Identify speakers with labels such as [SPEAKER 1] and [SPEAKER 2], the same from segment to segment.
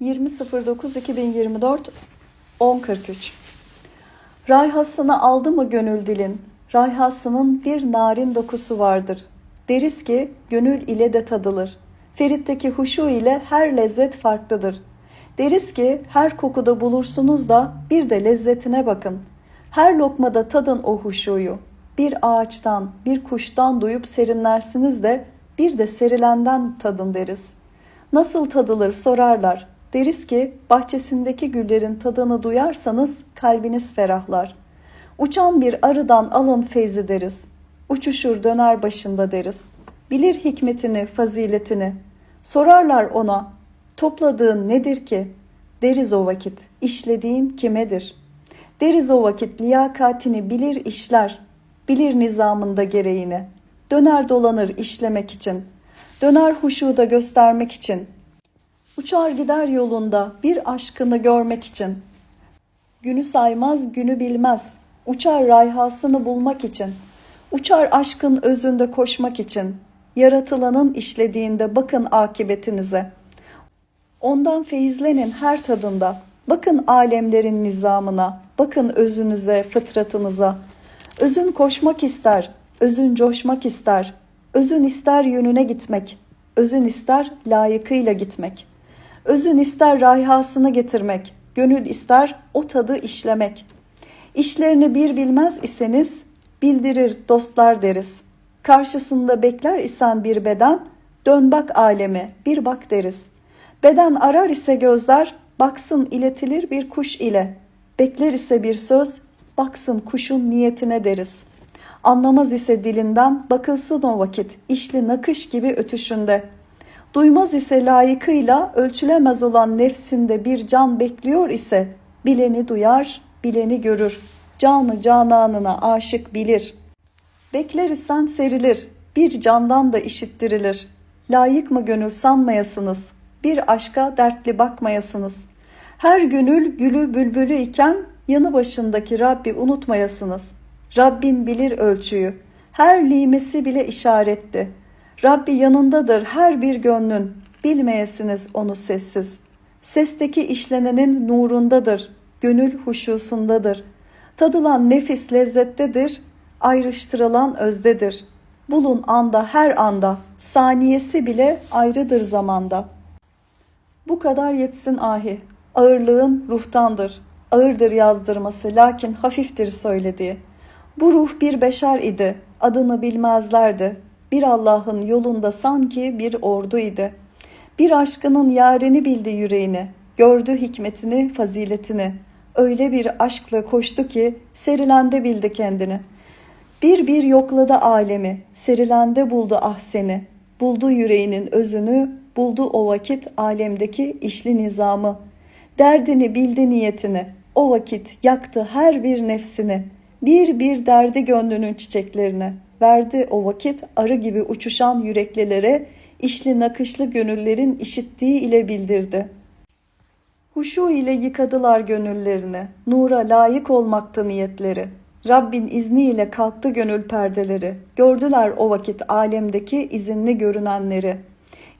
[SPEAKER 1] 20.09.2024 10.43 Rayhasını aldı mı gönül dilin? Rayhasının bir narin dokusu vardır. Deriz ki gönül ile de tadılır. Ferit'teki huşu ile her lezzet farklıdır. Deriz ki her kokuda bulursunuz da bir de lezzetine bakın. Her lokmada tadın o huşuyu. Bir ağaçtan, bir kuştan duyup serinlersiniz de bir de serilenden tadın deriz. Nasıl tadılır sorarlar. Deriz ki bahçesindeki güllerin tadını duyarsanız kalbiniz ferahlar. Uçan bir arıdan alın feyzi deriz. Uçuşur döner başında deriz. Bilir hikmetini, faziletini. Sorarlar ona, topladığın nedir ki? Deriz o vakit, işlediğin kimedir? Deriz o vakit liyakatini bilir işler, bilir nizamında gereğini. Döner dolanır işlemek için, döner huşuda göstermek için. Uçar gider yolunda bir aşkını görmek için. Günü saymaz, günü bilmez. Uçar rayhasını bulmak için. Uçar aşkın özünde koşmak için. Yaratılanın işlediğinde bakın akibetinize. Ondan feyizlenin her tadında. Bakın alemlerin nizamına. Bakın özünüze, fıtratınıza. Özün koşmak ister, özün coşmak ister. Özün ister yönüne gitmek. Özün ister layıkıyla gitmek. Özün ister rayhasını getirmek. Gönül ister o tadı işlemek. İşlerini bir bilmez iseniz bildirir dostlar deriz. Karşısında bekler isen bir beden dön bak aleme bir bak deriz. Beden arar ise gözler baksın iletilir bir kuş ile. Bekler ise bir söz baksın kuşun niyetine deriz. Anlamaz ise dilinden bakılsın o vakit işli nakış gibi ötüşünde. Duymaz ise layıkıyla ölçülemez olan nefsinde bir can bekliyor ise bileni duyar, bileni görür. Canı cananına aşık bilir. Bekler isen serilir, bir candan da işittirilir. Layık mı gönül sanmayasınız, bir aşka dertli bakmayasınız. Her gönül gülü bülbülü iken yanı başındaki Rabbi unutmayasınız. Rabbin bilir ölçüyü, her limesi bile işaretti. Rabbi yanındadır her bir gönlün, bilmeyesiniz onu sessiz. Sesteki işlenenin nurundadır, gönül huşusundadır. Tadılan nefis lezzettedir, ayrıştırılan özdedir. Bulun anda her anda, saniyesi bile ayrıdır zamanda. Bu kadar yetsin ahi, ağırlığın ruhtandır. Ağırdır yazdırması lakin hafiftir söylediği. Bu ruh bir beşer idi, adını bilmezlerdi. Bir Allah'ın yolunda sanki bir ordu idi. Bir aşkının yareni bildi yüreğini, gördü hikmetini, faziletini. Öyle bir aşkla koştu ki serilende bildi kendini. Bir bir yokladı alemi, serilende buldu ahseni. Buldu yüreğinin özünü, buldu o vakit alemdeki işli nizamı. Derdini bildi niyetini, o vakit yaktı her bir nefsini. Bir bir derdi gönlünün çiçeklerini. Verdi o vakit arı gibi uçuşan yüreklilere işli nakışlı gönüllerin işittiği ile bildirdi. Huşu ile yıkadılar gönüllerini. Nura layık olmakta niyetleri. Rabbin izniyle kalktı gönül perdeleri. Gördüler o vakit alemdeki izinli görünenleri.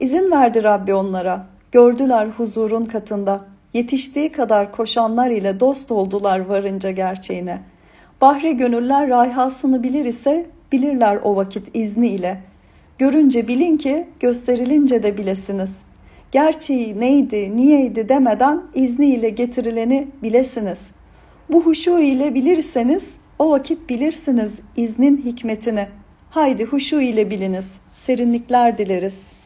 [SPEAKER 1] İzin verdi Rabbi onlara. Gördüler huzurun katında. Yetiştiği kadar koşanlar ile dost oldular varınca gerçeğine. Bahri gönüller rayhasını bilir ise bilirler o vakit izni ile. Görünce bilin ki gösterilince de bilesiniz. Gerçeği neydi, niyeydi demeden izniyle getirileni bilesiniz. Bu huşu ile bilirseniz o vakit bilirsiniz iznin hikmetini. Haydi huşu ile biliniz. Serinlikler dileriz.''